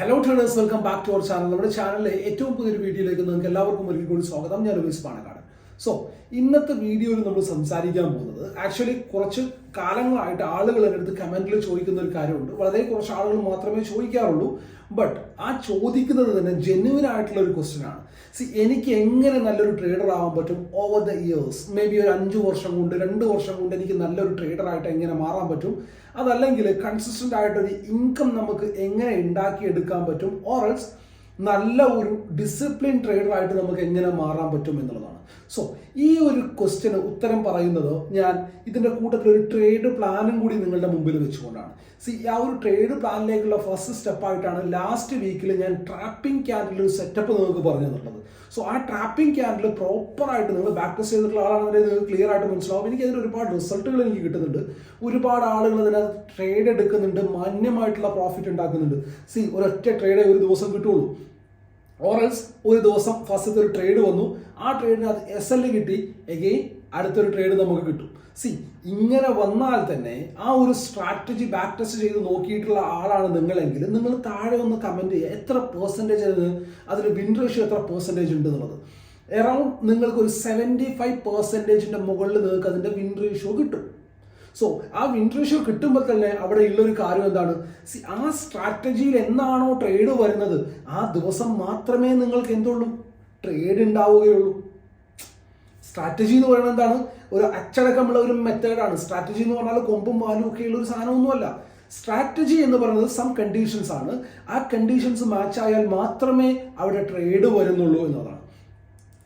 Hello traders welcome back to our channel നമ്മുടെ ചാനലിലെ ഏറ്റവും പുതിയൊരു വീഡിയോയിലേക്ക് നിങ്ങൾക്ക് എല്ലാവർക്കും ഒരിക്കൽ കൂടി സ്വാഗതം. ഞാൻ രമേശ് പാണക്കാട്. സോ ഇന്നത്തെ വീഡിയോയിൽ നമ്മൾ സംസാരിക്കാൻ പോകുന്നത് ആക്ച്വലി കുറച്ച് കാലങ്ങളായിട്ട് ആളുകൾ എന്റെ അടുത്ത് കമന്റിൽ ചോദിക്കുന്ന ഒരു കാര്യമുണ്ട്. വളരെ കുറച്ച് ആളുകൾ മാത്രമേ ചോദിക്കാറുള്ളൂ. ബട്ട് ആ ചോദിക്കുന്നത് തന്നെ ജെന്യുവൻ ആയിട്ടുള്ള ഒരു ക്വസ്റ്റ്യൻ ആണ്. സി എനിക്ക് എങ്ങനെ നല്ലൊരു ട്രേഡർ ആവാൻ പറ്റും over the years may be ഒരു അഞ്ച് വർഷം കൊണ്ട് രണ്ട് വർഷം കൊണ്ട് എനിക്ക് നല്ലൊരു ട്രേഡർ ആയിട്ട് എങ്ങനെ മാറാൻ പറ്റും? അതല്ലെങ്കിൽ കൺസിസ്റ്റന്റ് ആയിട്ടൊരു ഇൻകം നമുക്ക് എങ്ങനെ ഉണ്ടാക്കി എടുക്കാൻ പറ്റും? ഓർ എൽസ് നല്ല ഒരു ഡിസിപ്ലിൻ ട്രേഡർ ആയിട്ട് നമുക്ക് എങ്ങനെ മാറാൻ പറ്റും എന്നുള്ളതാണ്. സോ ഈ ഒരു ക്വസ്റ്റ്യന് ഉത്തരം പറയുന്നത് ഞാൻ ഇതിന്റെ കൂട്ടത്തിൽ ഒരു ട്രേഡ് പ്ലാനും കൂടി നിങ്ങളുടെ മുമ്പിൽ വെച്ചുകൊണ്ടാണ്. സി ആ ഒരു ട്രേഡ് പ്ലാനിലേക്കുള്ള ഫസ്റ്റ് സ്റ്റെപ്പായിട്ടാണ് ലാസ്റ്റ് വീക്കിൽ ഞാൻ ട്രാപ്പിംഗ് ക്യാൻഡിൽ ഒരു സെറ്റപ്പ് നിങ്ങൾക്ക് പറഞ്ഞു തന്നിട്ടുള്ളത് സോ ആ ട്രാപ്പിംഗ് ക്യാൻഡിൽ പ്രോപ്പറായിട്ട് നിങ്ങൾ ബാക്ക് ടെസ്റ്റ് ചെയ്തിട്ടുള്ള ആളാണെന്നുണ്ടെങ്കിൽ നിങ്ങൾക്ക് ക്ലിയർ ആയിട്ട് മനസ്സിലാവും. എനിക്ക് അതിന് ഒരുപാട് റിസൾട്ടുകൾ എനിക്ക് കിട്ടുന്നുണ്ട്. ഒരുപാട് ആളുകൾ അതിനകത്ത് ട്രേഡ് എടുക്കുന്നുണ്ട്. മാന്യമായിട്ടുള്ള പ്രോഫിറ്റ് ഉണ്ടാക്കുന്നുണ്ട്. സി ഒരൊറ്റ ട്രേഡേ ഒരു ദിവസം കിട്ടുള്ളൂ. ഓറൽസ് ഒരു ദിവസം ഫസ്റ്റത്തെ ഒരു ട്രേഡ് വന്നു. ആ ട്രേഡിന് അത് എസ് എൽ കിട്ടി. എഗെയിൻ അടുത്തൊരു ട്രേഡ് നമുക്ക് കിട്ടും. സി ഇങ്ങനെ വന്നാൽ തന്നെ ആ ഒരു സ്ട്രാറ്റജി ബാക്ക് ടെസ്റ്റ് ചെയ്ത് നോക്കിയിട്ടുള്ള ആളാണ് നിങ്ങളെങ്കിൽ നിങ്ങൾ താഴെ ഒന്ന് കമന്റ് ചെയ്യുക. എത്ര പെർസെന്റേജ് ആണ് അതിൽ വിൻ റേഷ്യോ എത്ര പെർസെന്റേജ് ഉണ്ട് എന്നുള്ളത്. എറൗണ്ട് നിങ്ങൾക്ക് ഒരു സെവന്റി ഫൈവ് പെർസെന്റേജിന്റെ മുകളിൽ നിങ്ങൾക്ക് അതിന്റെ വിൻ റേഷ്യോ കിട്ടും. സോ ആ വിൻ റേഷ്യോ കിട്ടുമ്പോൾ തന്നെ അവിടെ ഉള്ളൊരു കാര്യം എന്താണ്? സി ആ സ്ട്രാറ്റജിയിൽ എന്നാണോ ട്രേഡ് വരുന്നത് ആ ദിവസം മാത്രമേ നിങ്ങൾക്ക് എന്തുള്ളൂ? ട്രേഡ് ഉണ്ടാവുകയുള്ളൂ. സ്ട്രാറ്റജി എന്ന് പറയുന്നത് എന്താണ്? ഒരു അച്ചടക്കമുള്ള ഒരു മെത്തേഡാണ് സ്ട്രാറ്റജി എന്ന് പറഞ്ഞാൽ കൊമ്പും പാലും ഒക്കെ ഉള്ള ഒരു സാധനമൊന്നുമല്ല. സ്ട്രാറ്റജി എന്ന് പറയുന്നത് സം കണ്ടീഷൻസ് ആണ്. ആ കണ്ടീഷൻസ് മാച്ച് ആയാൽ മാത്രമേ അവിടെ ട്രേഡ് വരുന്നുള്ളൂ എന്നതാണ്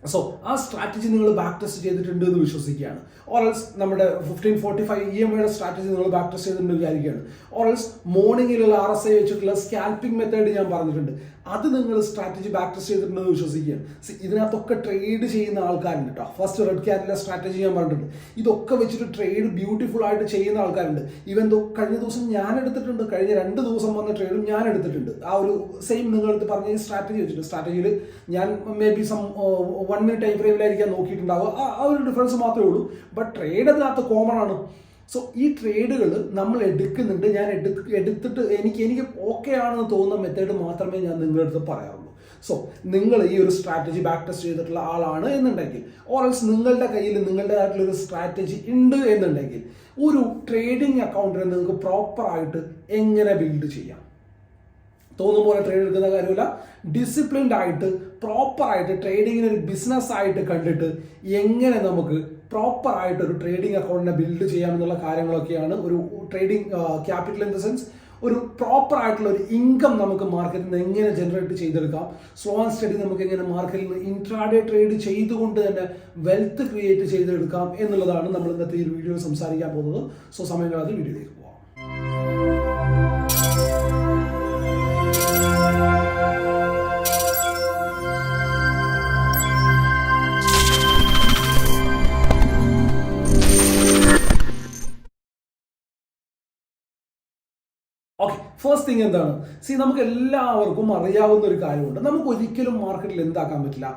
സോ ആ സ്ട്രാറ്റജി നിങ്ങൾ ബാക്ക് ടെസ്റ്റ് ചെയ്തിട്ടുണ്ട് എന്ന് വിശ്വസിക്കുകയാണ്. ഓറൽസ് നമ്മുടെ fifteen forty five E M ഐയുടെ സ്ട്രാറ്റജി നിങ്ങൾ ബാക്ക് ടെസ്റ്റ് ചെയ്തിട്ടുണ്ട് വിചാരിക്കുകയാണ്. ഓറൽസ് മോർണിംഗിലുള്ള ആർ എസ് ഐ വെച്ചിട്ടുള്ള സ്കാൽപ്പിംഗ് മെത്തേഡ് ഞാൻ പറഞ്ഞിട്ടുണ്ട്. അത് നിങ്ങൾ സ്ട്രാറ്റജി ബാക്ക് ടെസ്റ്റ് ചെയ്തിട്ടുണ്ടെന്ന് വിശ്വസിക്കുകയാണ്. ഇതിനകത്തൊക്കെ ട്രേഡ് ചെയ്യുന്ന ആൾക്കാരുണ്ട് കേട്ടോ ഫസ്റ്റ് റെഡ് ക്യാറ്റിലെ സ്ട്രാറ്റജി ഞാൻ പറഞ്ഞിട്ടുണ്ട്. ഇതൊക്കെ വെച്ചിട്ട് ട്രേഡ് ബ്യൂട്ടിഫുൾ ആയിട്ട് ചെയ്യുന്ന ആൾക്കാരുണ്ട്. ഈവൻ ദോ കഴിഞ്ഞ ദിവസം ഞാൻ എടുത്തിട്ടുണ്ട് കഴിഞ്ഞ രണ്ട് ദിവസം വന്ന ട്രേഡും ഞാൻ എടുത്തിട്ടുണ്ട്. ആ ഒരു സെയിം നിങ്ങളടുത്ത് പറഞ്ഞ സ്ട്രാറ്റജി വെച്ചിട്ട് സ്ട്രാറ്റജിയിൽ ഞാൻ maybe some one minute time ഫ്രെയിമിലായിരിക്കാൻ നോക്കിയിട്ടുണ്ടാവുക. ആ ഒരു ഡിഫറൻസ് മാത്രമേ ഉള്ളൂ. ബട്ട് ട്രേഡ് അതിനകത്ത് കോമൺ ആണ്. സോ ഈ ട്രേഡുകൾ നമ്മൾ എടുക്കുന്നുണ്ട്. ഞാൻ എടു എടുത്തിട്ട് എനിക്ക് എനിക്ക് ഓക്കെ ആണെന്ന് തോന്നുന്ന മെത്തേഡ് മാത്രമേ ഞാൻ നിങ്ങളുടെ അടുത്ത് പറയാറുള്ളൂ. സോ നിങ്ങൾ ഈ ഒരു സ്ട്രാറ്റജി ബാക്ക് ടെസ്റ്റ് ചെയ്തിട്ടുള്ള ആളാണ് എന്നുണ്ടെങ്കിൽ ഓറൽസ് നിങ്ങളുടെ കയ്യിൽ നിങ്ങളുടേതായിട്ടുള്ള ഒരു സ്ട്രാറ്റജി ഉണ്ട് എന്നുണ്ടെങ്കിൽ ഒരു ട്രേഡിംഗ് അക്കൗണ്ടിനെ നിങ്ങൾക്ക് പ്രോപ്പറായിട്ട് എങ്ങനെ ബിൽഡ് ചെയ്യാം? തോന്നും പോലെ ട്രേഡ് എടുക്കുന്ന കാര്യമില്ല. ഡിസിപ്ലിൻഡ് ആയിട്ട് പ്രോപ്പർ ആയിട്ട് ട്രേഡിങ്ങിനെ ഒരു ബിസിനസ് ആയിട്ട് കണ്ടിട്ട് എങ്ങനെ നമുക്ക് പ്രോപ്പറായിട്ട് ഒരു ട്രേഡിംഗ് അക്കൗണ്ടിനെ ബിൽഡ് ചെയ്യാമെന്നുള്ള കാര്യങ്ങളൊക്കെയാണ് ഒരു trading capital in the sense ഒരു പ്രോപ്പർ ആയിട്ടുള്ള ഒരു ഇൻകം നമുക്ക് മാർക്കറ്റിൽ നിന്ന് എങ്ങനെ ജനറേറ്റ് ചെയ്തെടുക്കാം. സ്ലോ ആൻഡ് സ്റ്റഡി നമുക്ക് എങ്ങനെ മാർക്കറ്റിൽ നിന്ന് ഇൻട്രാഡേ ട്രേഡ് ചെയ്തുകൊണ്ട് തന്നെ വെൽത്ത് ക്രിയേറ്റ് ചെയ്തെടുക്കാം എന്നുള്ളതാണ് നമ്മൾ ഇന്നത്തെ ഈ വീഡിയോ സംസാരിക്കാൻ പോകുന്നത്. സോ സമയം കളയാതെ വീഡിയോയിലേക്ക് പോകാം ഫസ്റ്റ് തിങ് എന്താണ്? സി നമുക്ക് എല്ലാവർക്കും അറിയാവുന്ന ഒരു കാര്യമുണ്ട്. നമുക്ക് ഒരിക്കലും മാർക്കറ്റിൽ എന്താക്കാൻ പറ്റില്ല.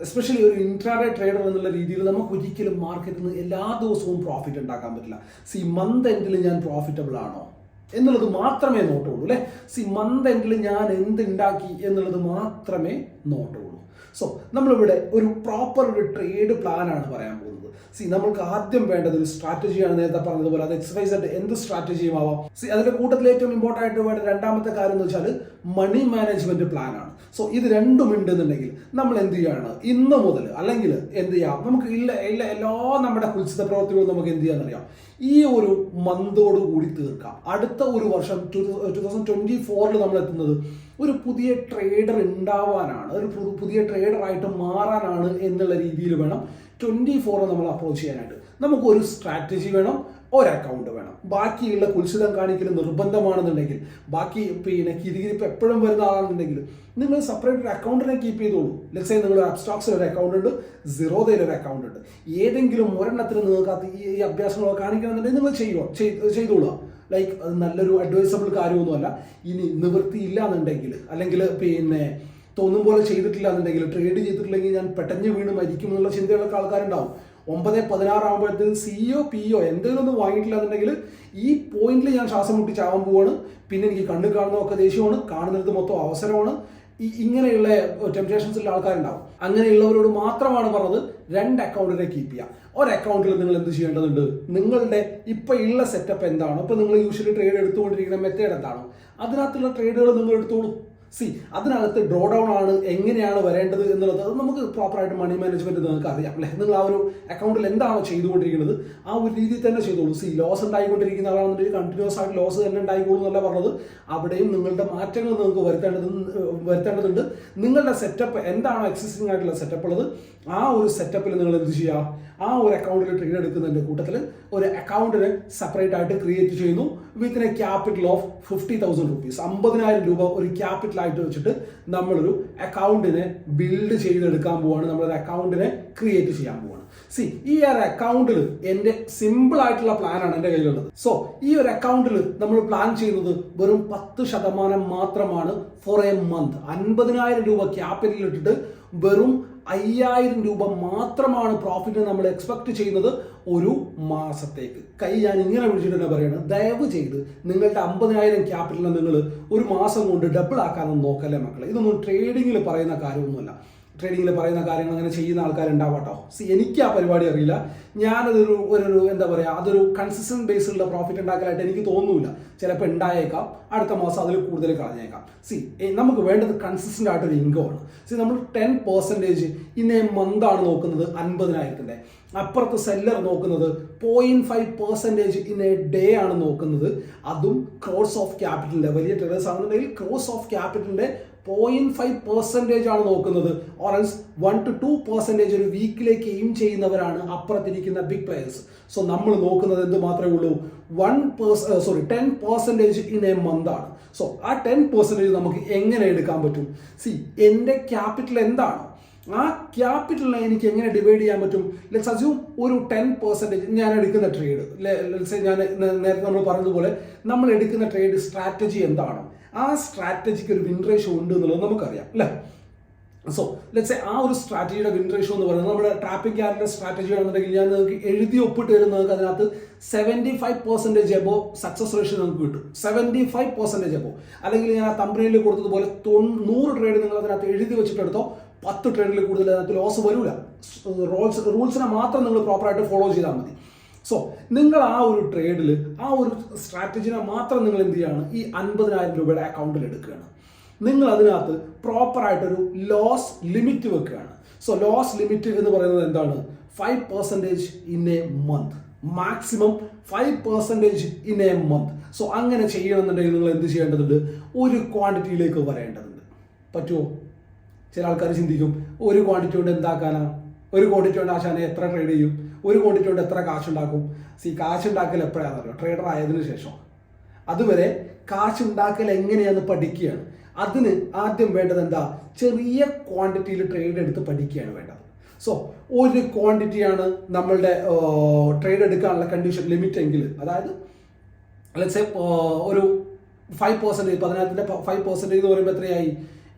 എസ്പെഷ്യലി ഒരു ഇൻട്രാഡേ ട്രേഡർ എന്നുള്ള രീതിയിൽ നമുക്ക് ഒരിക്കലും മാർക്കറ്റിൽ നിന്ന് എല്ലാ ദിവസവും പ്രോഫിറ്റ് ഉണ്ടാക്കാൻ പറ്റില്ല. സി മന്ത് എൻഡിൽ ഞാൻ പ്രോഫിറ്റബിൾ ആണോ? എന്നുള്ളത് മാത്രമേ നോട്ടുള്ളൂ അല്ലേ? സി മന്ത് എൻഡിൽ ഞാൻ എന്ത് ഉണ്ടാക്കി എന്നുള്ളത് മാത്രമേ നോട്ടുള്ളൂ. സോ നമ്മളിവിടെ ഒരു പ്രോപ്പർ ഒരു ട്രേഡ് പ്ലാനാണ് പറയാൻ പോകുന്നത്. സി നമ്മൾക്ക് ആദ്യം വേണ്ടത് ഒരു സ്ട്രാറ്റജിയാണ് നേരത്തെ പറഞ്ഞതുപോലെ. അത് എക്സസൈസ് ആയിട്ട് എന്ത് സ്ട്രാറ്റജിയും ആവാം. സി അതിന്റെ കൂട്ടത്തിൽ ഏറ്റവും ഇമ്പോർട്ടന്റ് ആയിട്ട് വേണ്ട രണ്ടാമത്തെ കാര്യം എന്ന് വെച്ചാൽ മണി മാനേജ്മെന്റ് പ്ലാൻ ആണ്. സോ ഇത് രണ്ടും ഉണ്ടെന്നുണ്ടെങ്കിൽ നമ്മൾ എന്ത് ചെയ്യാണ്? ഇന്ന് മുതൽ അല്ലെങ്കിൽ എന്ത് ചെയ്യാം? നമുക്ക് ഇല്ല എല്ലാ എല്ലാ നമ്മുടെ കുൽസിത പ്രവർത്തികളും നമുക്ക് എന്ത് ചെയ്യാന്നറിയാം ഈ ഒരു മന്തോട് കൂടി തീർക്കാം. അടുത്ത ഒരു വർഷം ടു തൗസൻഡ് ട്വന്റി ഫോറിൽ നമ്മൾ എത്തുന്നത് ഒരു പുതിയ ട്രേഡർ ഉണ്ടാവാനാണ് ഒരു പുതിയ ട്രേഡർ ആയിട്ട് മാറാനാണ് എന്നുള്ള രീതിയിൽ വേണം ട്വന്റി ഫോർ നമ്മൾ അപ്രോച്ച് ചെയ്യാനായിട്ട്. നമുക്ക് ഒരു സ്ട്രാറ്റജി വേണം ഒരു അക്കൗണ്ട് വേണം. ബാക്കിയുള്ള കുൽസിതം കാണിക്കൽ നിർബന്ധമാണെന്നുണ്ടെങ്കിൽ ബാക്കി പിന്നെ കിരികിരിപ്പ് എപ്പോഴും വരുന്ന ആളാണെന്നുണ്ടെങ്കിൽ നിങ്ങൾ സെപ്പറേറ്റ് ഒരു അക്കൗണ്ടിനെ കീപ്പ് ചെയ്തോളൂ. ലെറ്റ്സ് നിങ്ങൾ അബ്സ്റ്റോക്സിൽ ഒരു അക്കൗണ്ട് ഉണ്ട് സീറോതയിൽ ഒരു അക്കൗണ്ട് ഉണ്ട്. ഏതെങ്കിലും ഒരെണ്ണത്തിൽ നിങ്ങൾക്ക് ഈ അഭ്യാസങ്ങളൊക്കെ കാണിക്കണമെന്നുണ്ടെങ്കിൽ നിങ്ങൾ ചെയ്യുക ചെയ്- ചെയ്തോളുക. ലൈക്ക് അത് നല്ലൊരു അഡ്വൈസബിൾ കാര്യമൊന്നുമല്ല. ഇനി നിവൃത്തിയില്ല എന്നുണ്ടെങ്കിൽ അല്ലെങ്കിൽ പിന്നെ തോന്നും പോലെ ചെയ്തിട്ടില്ല എന്നുണ്ടെങ്കിൽ ട്രേഡ് ചെയ്തിട്ടില്ലെങ്കിൽ ഞാൻ പെട്ടെന്ന് വീണ് മരിക്കും എന്നുള്ള ചിന്തയുള്ള ആൾക്കാരുണ്ടാവും. ഒമ്പത് പതിനാറ് ആകുമ്പോഴത്തേക്ക് സിഇഒ പിഇഒ എന്തെങ്കിലും ഒന്നും വാങ്ങിയിട്ടില്ല എന്നുണ്ടെങ്കിൽ ഈ പോയിന്റിൽ ഞാൻ ശ്വാസം മുട്ടി ചാവാൻ പോവാണ്. പിന്നെ എനിക്ക് കണ്ണു കാണുന്നതൊക്കെ ദേഷ്യമാണ്. കാണുന്നിടത്ത് മൊത്തം അവസരമാണ്. ഇങ്ങനെയുള്ള ടെംപ്റ്റേഷൻസിലുള്ള ആൾക്കാരുണ്ടാവും. അങ്ങനെയുള്ളവരോട് മാത്രമാണ് പറഞ്ഞത് രണ്ട് അക്കൗണ്ടിനെ കീപ്പ് ചെയ്യുക ഒരു അക്കൗണ്ടിൽ നിങ്ങൾ എന്ത് ചെയ്യേണ്ടതുണ്ട്? നിങ്ങളുടെ ഇപ്പൊ ഉള്ള സെറ്റപ്പ് എന്താണോ? ഇപ്പൊ നിങ്ങൾ യൂഷ്വലി ട്രേഡ് എടുത്തുകൊണ്ടിരിക്കുന്ന മെത്തേഡ് എന്താണോ? അതിനകത്തുള്ള ട്രേഡുകൾ നിങ്ങൾ എടുത്തോളൂ. സി അതിനകത്ത് ഡ്രോ ഡൗൺ ആണ് എങ്ങനെയാണ് വരേണ്ടത് എന്നുള്ളത് അത് നമുക്ക് പ്രോപ്പറായിട്ട് മണി മാനേജ്മെന്റ് നിങ്ങൾക്ക് അറിയാം അല്ലെ? നിങ്ങൾ ആ ഒരു അക്കൗണ്ടിൽ എന്താണോ ചെയ്തുകൊണ്ടിരിക്കുന്നത് ആ ഒരു രീതിയിൽ തന്നെ ചെയ്തോളൂ. സി ലോസ് ഉണ്ടായിക്കൊണ്ടിരിക്കുന്ന ആളാണെന്നുണ്ടെങ്കിൽ കണ്ടിന്യൂസ് ആയിട്ട് ലോസ് തന്നെ ഉണ്ടായിക്കോളൂ എന്നല്ല പറഞ്ഞത്. അവിടെയും നിങ്ങളുടെ മാറ്റങ്ങൾ നിങ്ങൾക്ക് വരുത്തേണ്ടത് വരുത്തേണ്ടതുണ്ട്. നിങ്ങളുടെ സെറ്റപ്പ് എന്താണോ എക്സിസ്റ്റിംഗ് ആയിട്ടുള്ള സെറ്റപ്പ് ഉള്ളത് ആ ഒരു സെറ്റപ്പിൽ നിങ്ങൾ എന്ത് ചെയ്യുക? ആ ഒരു അക്കൗണ്ടിൽ ട്രേഡ് എടുക്കുന്നതിന്റെ കൂട്ടത്തിൽ ഒരു അക്കൗണ്ടിനെ സെപ്പറേറ്റ് ആയിട്ട് ക്രിയേറ്റ് ചെയ്യുന്നു. Within a capital of fifty thousand rupees അമ്പതിനായിരം രൂപ ഒരു ക്യാപിറ്റൽ ആയിട്ട് വെച്ചിട്ട് നമ്മളൊരു അക്കൗണ്ടിനെ ബിൽഡ് ചെയ്തെടുക്കാൻ പോവാണ്. നമ്മളൊരു അക്കൗണ്ടിനെ ക്രിയേറ്റ് ചെയ്യാൻ പോവാണ്. സി ഈ ഒരു അക്കൗണ്ടിൽ എന്റെ സിമ്പിൾ ആയിട്ടുള്ള പ്ലാനാണ് എന്റെ കയ്യിലുള്ളത്. സോ ഈ ഒരു അക്കൗണ്ടിൽ നമ്മൾ പ്ലാൻ ചെയ്യുന്നത് വെറും പത്ത് ശതമാനം മാത്രമാണ് ഫോർ എ മന്ത് അൻപതിനായിരം രൂപ ക്യാപിറ്റൽ ഇട്ടിട്ട് വെറും അയ്യായിരം രൂപ മാത്രമാണ് പ്രോഫിറ്റ് നമ്മൾ എക്സ്പെക്ട് ചെയ്യുന്നത് ഒരു മാസത്തേക്ക്. കൈ ഞാൻ ഇങ്ങനെ വിളിച്ചിട്ട് തന്നെ പറയുന്നത് ദയവ് ചെയ്ത് നിങ്ങളുടെ അമ്പതിനായിരം ക്യാപിറ്റലിനെ നിങ്ങൾ ഒരു മാസം കൊണ്ട് ഡബിൾ ആക്കാനൊന്നും നോക്കല്ലേ മക്കളെ? ഇതൊന്നും ട്രേഡിങ്ങിൽ പറയുന്ന കാര്യമൊന്നുമല്ല. ട്രേഡിങ്ങിൽ പറയുന്ന കാര്യങ്ങൾ അങ്ങനെ ചെയ്യുന്ന ആൾക്കാരുണ്ടാവാട്ടോ. സി എനിക്ക് ആ പരിപാടി അറിയില്ല. ഞാനതൊരു ഒരു എന്താ പറയുക അതൊരു കൺസിസ്റ്റന്റ് ബേസിലുള്ള പ്രോഫിറ്റ് ഉണ്ടാക്കലായിട്ട് എനിക്ക് തോന്നുന്നില്ല ചിലപ്പോൾ ഉണ്ടായേക്കാം അടുത്ത മാസം അതിൽ കൂടുതൽ കളഞ്ഞേക്കാം. സി നമുക്ക് വേണ്ടത് കൺസിസ്റ്റന്റ് ആയിട്ടൊരു ഇൻകം ആണ്. സി നമ്മൾ ടെൻ പെർസെന്റേജ് ഇന്നേ മന്താണ് നോക്കുന്നത് അൻപതിനായിരത്തിന്റെ അപ്പുറത്ത് സെല്ലർ നോക്കുന്നത് point five percentage in a day ആണ് നോക്കുന്നത്. അതും ക്രോസ് ഓഫ് ക്യാപിറ്റലിന്റെ വലിയ ട്രേഡേഴ്സ് ആണെന്നുണ്ടെങ്കിൽ ക്രോസ് ഓഫ് ക്യാപിറ്റലിന്റെ പോയിന്റ് ഫൈവ് പെർസെന്റേജ് ആണ് നോക്കുന്നത്. ഓറൻസ് വൺ ടു ടു പെർസെന്റേജ് ഒരു വീക്കിലേക്ക് എയിം ചെയ്യുന്നവരാണ് അപ്പുറത്തിരിക്കുന്ന ബിഗ് പ്ലെയേഴ്സ് സോ നമ്മൾ നോക്കുന്നത് എന്ത് മാത്രമേ ഉള്ളൂ? One purse sorry ten percentage in a month ആണ്. സോ ആ ടെൻ പെർസെന്റേജ് നമുക്ക് എങ്ങനെ എടുക്കാൻ പറ്റും? സി എന്റെ ക്യാപിറ്റൽ എന്താണ്? ആ ക്യാപിറ്റലിനെ എനിക്ക് എങ്ങനെ ഡിവൈഡ് ചെയ്യാൻ പറ്റും? ലെറ്റ്സ് അസ്യൂം ഒരു ടെൻ പെർസെന്റേജ് ഞാൻ എടുക്കുന്ന ട്രേഡ് ലെറ്റ്സ് ഞാൻ നേരത്തെ നമ്മൾ പറഞ്ഞതുപോലെ നമ്മൾ എടുക്കുന്ന ട്രേഡ് സ്ട്രാറ്റജി എന്താണോ? ആ സ്ട്രാറ്റജിക്ക് ഒരു വിൻ റേഷ്യോ ഉണ്ട് എന്നുള്ളത് നമുക്കറിയാം അല്ലേ? സോ ലെറ്റ്സ് ആ ഒരു സ്ട്രാറ്റജിയുടെ വിൻ റേഷ്യോ എന്ന് പറയുന്നത് നമ്മുടെ ട്രാപ്പിംഗ് ക്യാരന്റെ സ്ട്രാറ്റജി ആണെന്നുണ്ടെങ്കിൽ ഞാൻ നിങ്ങൾക്ക് എഴുതി ഒപ്പിട്ട് തരുന്ന നിങ്ങൾക്ക് അതിനകത്ത് seventy five percentage above success ratio നിങ്ങൾക്ക് കിട്ടും. സെവന്റി ഫൈവ് പെർസെന്റേജ് എബോ അല്ലെങ്കിൽ ഞാൻ ആ തമ്പനിയിൽ കൊടുത്തതുപോലെ നൂറ് ട്രേഡ് നിങ്ങൾ അതിനകത്ത് എഴുതി വെച്ചിട്ടെടുത്തോ പത്ത് ട്രേഡിൽ കൂടുതൽ അതിനകത്ത് ലോസ് വരില്ല റൂൾസ് റൂൾസിനെ മാത്രം നിങ്ങൾ പ്രോപ്പറായിട്ട് ഫോളോ ചെയ്താൽ മതി. സോ നിങ്ങൾ ആ ഒരു ട്രേഡിൽ ആ ഒരു സ്ട്രാറ്റജിനെ മാത്രം നിങ്ങൾ എന്ത് ചെയ്യാണ്? ഈ അൻപതിനായിരം രൂപയുടെ അക്കൗണ്ടിൽ എടുക്കുകയാണ്. നിങ്ങൾ അതിനകത്ത് പ്രോപ്പറായിട്ടൊരു ലോസ് ലിമിറ്റ് വെക്കുകയാണ്. സോ ലോസ് ലിമിറ്റ് എന്ന് പറയുന്നത് എന്താണ്? Five percentage in a month maximum five percentage in a month so അങ്ങനെ ചെയ്യണമെന്നുണ്ടെങ്കിൽ നിങ്ങൾ എന്ത് ചെയ്യേണ്ടതുണ്ട്? ഒരു ക്വാണ്ടിറ്റിയിലേക്ക് വരേണ്ടതുണ്ട്. പറ്റുമോ ചില ആൾക്കാർ ചിന്തിക്കും ഒരു ക്വാണ്ടിറ്റി കൊണ്ട് എന്താക്കാനാണ് ഒരു ക്വാണ്ടിറ്റി കൊണ്ട് ആശാനെ എത്ര ട്രേഡ് ചെയ്യും? ഒരു ക്വാണ്ടിറ്റി കൊണ്ട് എത്ര കാശുണ്ടാക്കും? സി കാശുണ്ടാക്കൽ എപ്പോഴാണെന്നറിയോ ട്രേഡർ ആയതിനു ശേഷം. അതുവരെ കാശുണ്ടാക്കൽ എങ്ങനെയാന്ന് പഠിക്കുകയാണ്. അതിന് ആദ്യം വേണ്ടത് എന്താ? ചെറിയ ക്വാണ്ടിറ്റിയിൽ ട്രേഡ് എടുത്ത് പഠിക്കുകയാണ് വേണ്ടത്. സോ ഒരു ക്വാണ്ടിറ്റിയാണ് നമ്മളുടെ ട്രേഡ് എടുക്കാനുള്ള കണ്ടീഷൻ ലിമിറ്റ് എങ്കിൽ അതായത് ലെറ്റ്സ് ഒരു ഫൈവ് പെർസെന്റേജ് പതിനായിരത്തിന്റെ ഫൈവ് പെർസെന്റേജ് എന്ന് പറയുമ്പോൾ എത്രയായി?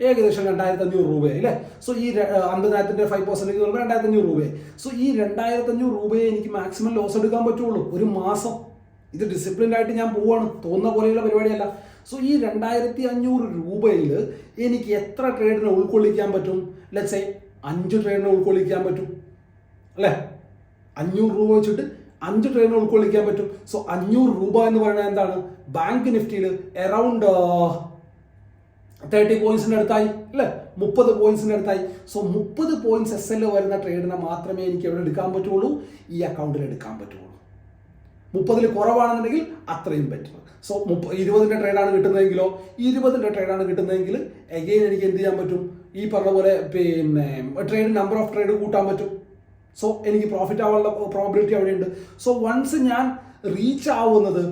ഏകദേശം രണ്ടായിരത്തി അഞ്ഞൂറ് രൂപയായി അല്ലേ? സോ ഈ അമ്പതിനായിരത്തിന്റെ ഫൈവ് പെർസെന്റേജ് എന്ന് പറയുമ്പോൾ രണ്ടായിരത്തി അഞ്ഞൂറ് രൂപയായി. സോ ഈ രണ്ടായിരത്തി അഞ്ഞൂറ് രൂപയെ എനിക്ക് മാക്സിമം ലോസ് എടുക്കാൻ പറ്റുള്ളൂ. ഒരു മാസം. ഇത് ഡിസിപ്ലിൻഡ് ആയിട്ട് ഞാൻ പോവാണ്. തോന്നുന്ന പോലെയുള്ള പരിപാടിയല്ല. സോ ഈ രണ്ടായിരത്തി അഞ്ഞൂറ് രൂപയിൽ എനിക്ക് എത്ര ട്രേഡിനെ ഉൾക്കൊള്ളിക്കാൻ പറ്റും? ലെറ്റ്സ് അഞ്ച് ട്രേഡിനെ ഉൾക്കൊള്ളിക്കാൻ പറ്റും. അല്ലേ? അഞ്ഞൂറ് രൂപ വെച്ചിട്ട് അഞ്ച് ട്രേഡിനെ ഉൾക്കൊള്ളിക്കാൻ പറ്റും. സോ അഞ്ഞൂറ് രൂപ എന്ന് പറയുന്നത് എന്താണ്? ബാങ്ക് നിഫ്റ്റിയിൽ അറൗണ്ട് തേർട്ടി പോയിന്റ്സിന്റെ അടുത്തായി അല്ലേ? മുപ്പത് പോയിന്റ്സിന്റെ അടുത്തായി. സോ മുപ്പത് പോയിന്റ്സ് എസ് എൽ വരുന്ന ട്രേഡിനെ മാത്രമേ എനിക്ക് എവിടെ എടുക്കാൻ പറ്റുള്ളൂ? ഈ അക്കൗണ്ടിൽ എടുക്കാൻ പറ്റുള്ളൂ. മുപ്പതിൽ കുറവാണെന്നുണ്ടെങ്കിൽ അത്രയും പറ്റും സോ മുപ്പ ഇരുപതിന്റെ ട്രേഡാണ് കിട്ടുന്നതെങ്കിലോ ഇരുപതിന്റെ ട്രേഡാണ് കിട്ടുന്നതെങ്കിൽ എഗെയിൻ എനിക്ക് എന്ത് ചെയ്യാൻ പറ്റും? ഈ പറഞ്ഞ പോലെ പിന്നെ ട്രേഡ് നമ്പർ ഓഫ് ട്രേഡ് കൂട്ടാൻ പറ്റും. സോ എനിക്ക് പ്രോഫിറ്റ് ആവാനുള്ള പ്രോബിലിറ്റി അവിടെയുണ്ട്. സോ വൺസ് ഞാൻ റീച്ച് ആവുന്നത്.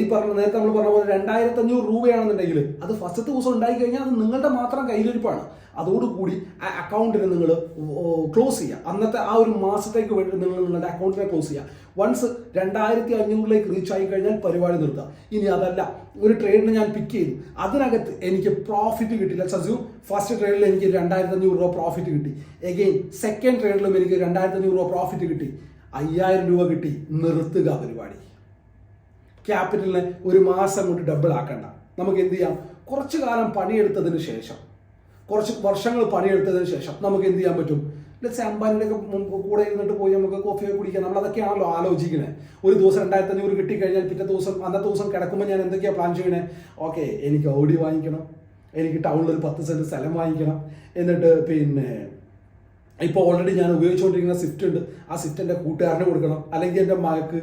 ഈ പറഞ്ഞ നേരത്തെ നമ്മൾ പറഞ്ഞ പോലെ രണ്ടായിരത്തി അഞ്ഞൂറ് രൂപയാണെന്നുണ്ടെങ്കിൽ അത് ഫസ്റ്റത്തെ ദിവസം ഉണ്ടായി കഴിഞ്ഞാൽ അത് നിങ്ങളുടെ മാത്രം കയ്യിലിരിപ്പാണ്. അതോടുകൂടി ആ അക്കൗണ്ടിന് നിങ്ങൾ ക്ലോസ് ചെയ്യുക അന്നത്തെ ആ ഒരു മാസത്തേക്ക് വേണ്ടി നിങ്ങൾ നിങ്ങളുടെ അക്കൗണ്ടിനെ ക്ലോസ് ചെയ്യുക വൺസ് രണ്ടായിരത്തി അഞ്ഞൂറിലേക്ക് റീച്ച് ആയി കഴിഞ്ഞാൽ പരിപാടി നിർത്തുക ഇനി അതല്ല ഒരു ട്രേഡിനെ ഞാൻ പിക്ക് ചെയ്തു. അതിനകത്ത് എനിക്ക് പ്രോഫിറ്റ് കിട്ടില്ല സസ്യൂ ഫസ്റ്റ് ട്രേഡിൽ എനിക്ക് രണ്ടായിരത്തി അഞ്ഞൂറ് രൂപ പ്രോഫിറ്റ് കിട്ടി. എഗെയിൻ സെക്കൻഡ് ട്രേഡിലും എനിക്ക് രണ്ടായിരത്തി അഞ്ഞൂറ് രൂപ പ്രോഫിറ്റ് കിട്ടി. അയ്യായിരം രൂപ കിട്ടി നിർത്തുക പരിപാടി. ക്യാപിറ്റലിനെ ഒരു മാസം കൊണ്ട് ഡബിൾ ആക്കണ്ട. നമുക്ക് എന്ത് ചെയ്യാം? കുറച്ച് കാലം പണിയെടുത്തതിന് ശേഷം കുറച്ച് വർഷങ്ങൾ പണിയെടുത്തതിന് ശേഷം നമുക്ക് എന്ത് ചെയ്യാൻ പറ്റും? ലെറ്റ്സ് അംബാനിയുടെ കൂടെ ഇരുന്നിട്ട് പോയി നമുക്ക് കോഫിയൊക്കെ കുടിക്കാം. നമ്മൾ അതൊക്കെയാണല്ലോ ആലോചിക്കുന്നത് ഒരു ദിവസം രണ്ടായിരത്തി അഞ്ഞൂറ് കിട്ടിക്കഴിഞ്ഞാൽ പിറ്റേ ദിവസം അന്നത്തെ ദിവസം കിടക്കുമ്പോൾ ഞാൻ എന്തൊക്കെയാണ് പ്ലാൻ ചെയ്യണേ? ഓക്കെ എനിക്ക് ഓടി വാങ്ങിക്കണം. എനിക്ക് ടൗണിൽ ഒരു പത്ത് സെന്റ് സ്ഥലം വാങ്ങിക്കണം. എന്നിട്ട് പിന്നെ ഇപ്പോൾ ഓൾറെഡി ഞാൻ ഉപയോഗിച്ചുകൊണ്ടിരിക്കുന്ന സ്വിഫ്റ്റ് ഉണ്ട്. ആ സ്വിഫ്റ്റ് എന്റെ കൂട്ടുകാരന് കൊടുക്കണം. അല്ലെങ്കിൽ എന്റെ മകക്ക്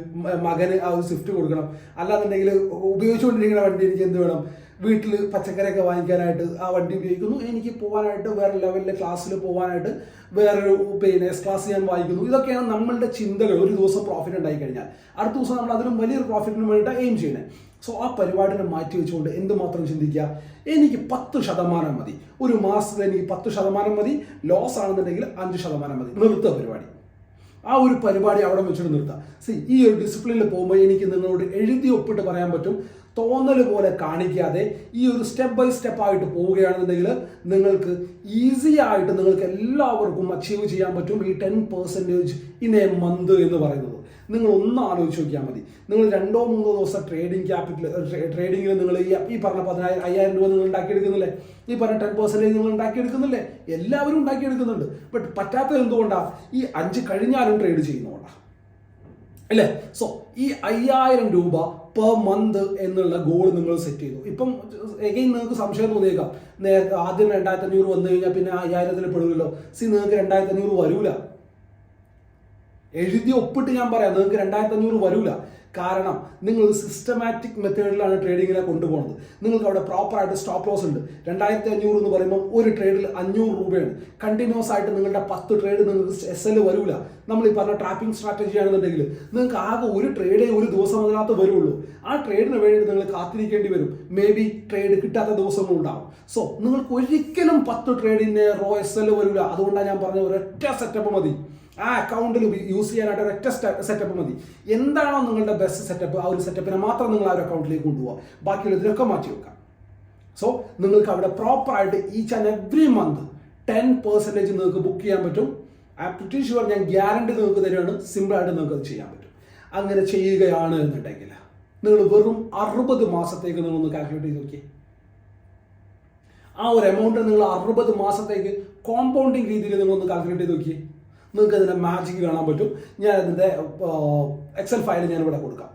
മകന് ആ ഒരു സ്വിഫ്റ്റ് കൊടുക്കണം. അല്ലാന്നുണ്ടെങ്കിൽ ഉപയോഗിച്ചുകൊണ്ടിരിക്കുന്ന വണ്ടി എനിക്ക് എന്ത് വേണം? വീട്ടിൽ പച്ചക്കറിയൊക്കെ വാങ്ങിക്കാനായിട്ട് ആ വണ്ടി ഉപയോഗിക്കുന്നു. എനിക്ക് പോകാനായിട്ട് വേറെ ലെവലിലെ ക്ലാസ്സിൽ പോകാനായിട്ട് വേറൊരു പിന്നെ എസ് ക്ലാസ് ഞാൻ വായിക്കുന്നു. ഇതൊക്കെയാണ് നമ്മളുടെ ചിന്തകൾ. ഒരു ദിവസം പ്രോഫിറ്റ് ഉണ്ടായി കഴിഞ്ഞാൽ അടുത്ത ദിവസം നമ്മൾ അതിലും വലിയൊരു പ്രോഫിറ്റിന് വേണ്ടിയിട്ട് എയിം ചെയ്യണേ സോ ആ പരിപാടിനെ മാറ്റി വെച്ചുകൊണ്ട് എന്തുമാത്രം ചിന്തിക്കുക? എനിക്ക് പത്ത് ശതമാനം മതി. ഒരു മാസത്തിൽ എനിക്ക് പത്ത് ശതമാനം മതി. ലോസ് ആണെന്നുണ്ടെങ്കിൽ അഞ്ച് ശതമാനം മതി. നിർത്തുക പരിപാടി. ആ ഒരു പരിപാടി അവിടെ വെച്ചിട്ട് നിർത്താം സി ഈ ഒരു ഡിസിപ്ലിനിൽ പോകുമ്പോൾ എനിക്ക് നിങ്ങളോട് എഴുതി ഒപ്പിട്ട് പറയാൻ പറ്റും. തോന്നൽ പോലെ കാണിക്കാതെ ഈ ഒരു സ്റ്റെപ്പ് ബൈ സ്റ്റെപ്പ് ആയിട്ട് പോവുകയാണെന്നുണ്ടെങ്കിൽ നിങ്ങൾക്ക് ഈസി ആയിട്ട് നിങ്ങൾക്ക് എല്ലാവർക്കും അച്ചീവ് ചെയ്യാൻ പറ്റും. ഈ ten percentage in a month എന്ന് പറയുന്നത്. നിങ്ങൾ ഒന്ന് ആലോചിച്ച് നോക്കിയാൽ മതി. നിങ്ങൾ രണ്ടോ മൂന്നോ ദിവസം ട്രേഡിംഗ് ക്യാപിറ്റൽ ട്രേഡിങ്ങിൽ നിങ്ങൾ ഈ പറഞ്ഞ പതിനായിരം അയ്യായിരം രൂപ നിങ്ങൾ ഉണ്ടാക്കിയെടുക്കുന്നില്ലേ? ഈ പറഞ്ഞ ടെൻ പെർസെന്റേജ് നിങ്ങൾ ഉണ്ടാക്കിയെടുക്കുന്നില്ലേ? എല്ലാവരും ഉണ്ടാക്കിയെടുക്കുന്നുണ്ട്. ബട്ട് പറ്റാത്തത് എന്തുകൊണ്ടാണ് ഈ അഞ്ച് കഴിഞ്ഞാലും ട്രേഡ് ചെയ്യുന്നതുകൊണ്ടാണ് അല്ലേ? സോ ഈ അയ്യായിരം രൂപ പെർ മന്ത് എന്നുള്ള ഗോൾ നിങ്ങൾ സെറ്റ് ചെയ്തു. ഇപ്പം എഗെയിൻ നിങ്ങൾക്ക് സംശയം തോന്നിയേക്കാം. നേരത്തെ ആദ്യം രണ്ടായിരത്തി അഞ്ഞൂറ് വന്നു കഴിഞ്ഞാൽ പിന്നെ അയ്യായിരത്തിൽ പെടുമല്ലോ സി നിങ്ങൾക്ക് രണ്ടായിരത്തി അഞ്ഞൂറ് വരൂല. എഴുതി ഒപ്പിട്ട് ഞാൻ പറയാം. നിങ്ങൾക്ക് രണ്ടായിരത്തി അഞ്ഞൂറ് വരൂല. കാരണം നിങ്ങൾ സിസ്റ്റമാറ്റിക് മെത്തേഡിലാണ് ട്രേഡിങ്ങിനെ കൊണ്ടുപോകുന്നത് നിങ്ങൾക്ക് അവിടെ പ്രോപ്പറായിട്ട് സ്റ്റോപ്പ് ലോസ് ഉണ്ട്. രണ്ടായിരത്തി അഞ്ഞൂറ് എന്ന് പറയുമ്പോൾ ഒരു ട്രേഡിൽ അഞ്ഞൂറ് രൂപയാണ്. കണ്ടിന്യൂസ് ആയിട്ട് നിങ്ങളുടെ പത്ത് ട്രേഡ് നിങ്ങൾക്ക് എസ് എൽ വരൂല നമ്മൾ ഈ പറഞ്ഞ ട്രാപ്പിംഗ് സ്ട്രാറ്റജി ആണെന്നുണ്ടെങ്കിൽ നിങ്ങൾക്ക് ആകെ ഒരു ട്രേഡേ ഒരു ദിവസം അതിനകത്ത് വരുള്ളൂ. ആ ട്രേഡിന് വേണ്ടി നിങ്ങൾ കാത്തിരിക്കേണ്ടി വരും. മേ ബി ട്രേഡ് കിട്ടാത്ത ദിവസങ്ങളും ഉണ്ടാവും. സോ നിങ്ങൾക്ക് ഒരിക്കലും പത്ത് ട്രേഡിന് റോ എസ് എൽ വരില്ല. അതുകൊണ്ടാണ് ഞാൻ പറഞ്ഞ ഒരൊറ്റ സെറ്റപ്പ് മതി. ആ അക്കൗണ്ടിൽ യൂസ് ചെയ്യാനായിട്ട് ഒരൊറ്റ സെറ്റപ്പ് മതി. എന്താണോ നിങ്ങളുടെ ബെസ്റ്റ് സെറ്റപ്പ് ആ ഒരു സെറ്റപ്പിനെ മാത്രം നിങ്ങൾ ആ ഒരു അക്കൗണ്ടിലേക്ക് കൊണ്ടുപോകുക ബാക്കിയുള്ള ഇതിലൊക്കെ മാറ്റി വെക്കാം. സോ നിങ്ങൾക്ക് അവിടെ പ്രോപ്പറായിട്ട് each and every month ten percentage നിങ്ങൾക്ക് ബുക്ക് ചെയ്യാൻ പറ്റും. ആപ്റ്റി ഷുവർ ഞാൻ ഗ്യാരണ്ടി നിങ്ങൾക്ക് തരുവാണ് സിമ്പിളായിട്ട് നിങ്ങൾക്ക് അത് ചെയ്യാൻ പറ്റും. അങ്ങനെ ചെയ്യുകയാണ് എന്നുണ്ടെങ്കിൽ. നിങ്ങൾ വെറും അറുപത് മാസത്തേക്ക് നിങ്ങളൊന്ന് കാൽക്കുലേറ്റ് ചെയ്ത് നോക്കിയേ. ആ ഒരു എമൗണ്ട് നിങ്ങൾ അറുപത് മാസത്തേക്ക് കോമ്പൗണ്ടിങ് രീതിയിൽ നിങ്ങളൊന്ന് കാൽക്കുലേറ്റ് ചെയ്ത് നോക്കിയേ. നിങ്ങൾക്ക് അതിന്റെ മാജിക് കാണാൻ പറ്റും. ഞാൻ അതിന്റെ എക്സൽ ഫയൽ ഞാൻ ഇവിടെ കൊടുക്കാം.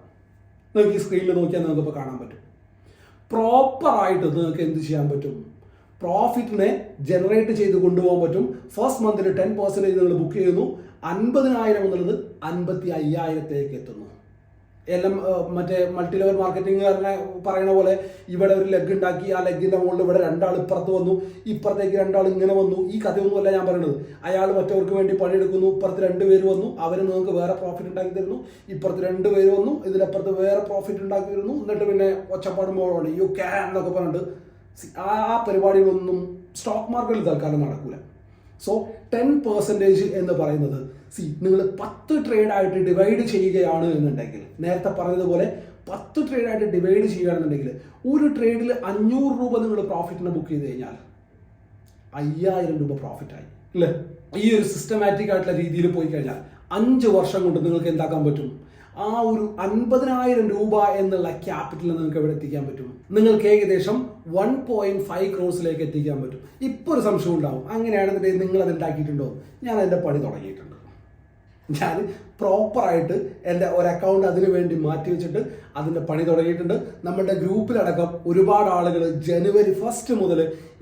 നിങ്ങൾക്ക് ഈ സ്ക്രീനിൽ നോക്കിയാൽ നിങ്ങൾക്ക് ഇപ്പോൾ കാണാൻ പറ്റും. പ്രോപ്പറായിട്ട് നിങ്ങൾക്ക് എന്ത് ചെയ്യാൻ പറ്റും? പ്രോഫിറ്റിനെ ജനറേറ്റ് ചെയ്ത് കൊണ്ടുപോകാൻ പറ്റും. ഫസ്റ്റ് മന്തിൽ ടെൻ പെർസെന്റേജ് നിങ്ങൾ ബുക്ക് ചെയ്യുന്നു. അൻപതിനായിരം എന്നുള്ളത് അൻപത്തി അയ്യായിരത്തേക്ക് എത്തുന്നു. എല്ലാം മറ്റേ മൾട്ടി ലെവൽ മാർക്കറ്റിംഗ് മാർക്കറ്റിംഗുകാരനെ പറയുന്ന പോലെ ഇവിടെ ഒരു ലെഗ് ഉണ്ടാക്കി ആ ലെഗിന്റെ മുകളിൽ ഇവിടെ രണ്ടാൾ ഇപ്പുറത്ത് വന്നു ഇപ്പുറത്തേക്ക് രണ്ടാൾ ഇങ്ങനെ വന്നു. ഈ കഥയൊന്നുമല്ല ഞാൻ പറയുന്നത് അയാൾ മറ്റവർക്ക് വേണ്ടി പണിയെടുക്കുന്നു ഇപ്പുറത്ത് രണ്ട് പേര് വന്നു അവർ നിങ്ങൾക്ക് വേറെ പ്രോഫിറ്റ് ഉണ്ടാക്കി തരുന്നു ഇപ്പുറത്ത് രണ്ട് പേര് വന്നു ഇതിലപ്പുറത്ത് വേറെ പ്രോഫിറ്റ് ഉണ്ടാക്കി തരുന്നു എന്നിട്ട് പിന്നെ ഒച്ചപ്പാടും പോകണം യു ക്യാൻ എന്നൊക്കെ പറഞ്ഞിട്ട് ആ പരിപാടികളൊന്നും സ്റ്റോക്ക് മാർക്കറ്റിൽ തൽക്കാലം നടക്കൂല. സോ ടെൻ പെർസെന്റേജ് എന്ന് പറയുന്നത് സി നിങ്ങൾ പത്ത് ട്രേഡായിട്ട് ഡിവൈഡ് ചെയ്യുകയാണ് എന്നുണ്ടെങ്കിൽ നേരത്തെ പറഞ്ഞതുപോലെ പത്ത് ട്രേഡായിട്ട് ഡിവൈഡ് ചെയ്യുകയാണെന്നുണ്ടെങ്കിൽ ഒരു ട്രേഡിൽ അഞ്ഞൂറ് രൂപ നിങ്ങൾ പ്രോഫിറ്റിനെ ബുക്ക് ചെയ്ത് കഴിഞ്ഞാൽ അയ്യായിരം രൂപ പ്രോഫിറ്റായി അല്ലേ ഈ ഒരു സിസ്റ്റമാറ്റിക് ആയിട്ടുള്ള രീതിയിൽ പോയി കഴിഞ്ഞാൽ അഞ്ച് വർഷം കൊണ്ട് നിങ്ങൾക്ക് എന്താക്കാൻ പറ്റും? ആ ഒരു അൻപതിനായിരം രൂപ എന്നുള്ള ക്യാപിറ്റൽ നിങ്ങൾക്ക് എവിടെ എത്തിക്കാൻ പറ്റും? നിങ്ങൾക്ക് ഏകദേശം വൺ പോയിന്റ് ഫൈവ് ക്രോസിലേക്ക് എത്തിക്കാൻ പറ്റും. ഇപ്പോൾ ഒരു സംശയം ഉണ്ടാവും. അങ്ങനെയാണെന്നുണ്ടെങ്കിൽ നിങ്ങൾ അത് ഉണ്ടാക്കിയിട്ടുണ്ടോ? ഞാൻ അതിന്റെ പണി തുടങ്ങിയിട്ടുണ്ട്. ഞാൻ പ്രോപ്പറായിട്ട് എന്റെ ഒരു അക്കൗണ്ട് അതിനു വേണ്ടി മാറ്റി വെച്ചിട്ട് അതിന്റെ പണി തുടങ്ങിയിട്ടുണ്ട്. നമ്മുടെ ഗ്രൂപ്പിലടക്കം ഒരുപാട് ആളുകൾ ജനുവരി ഫസ്റ്റ് മുതൽ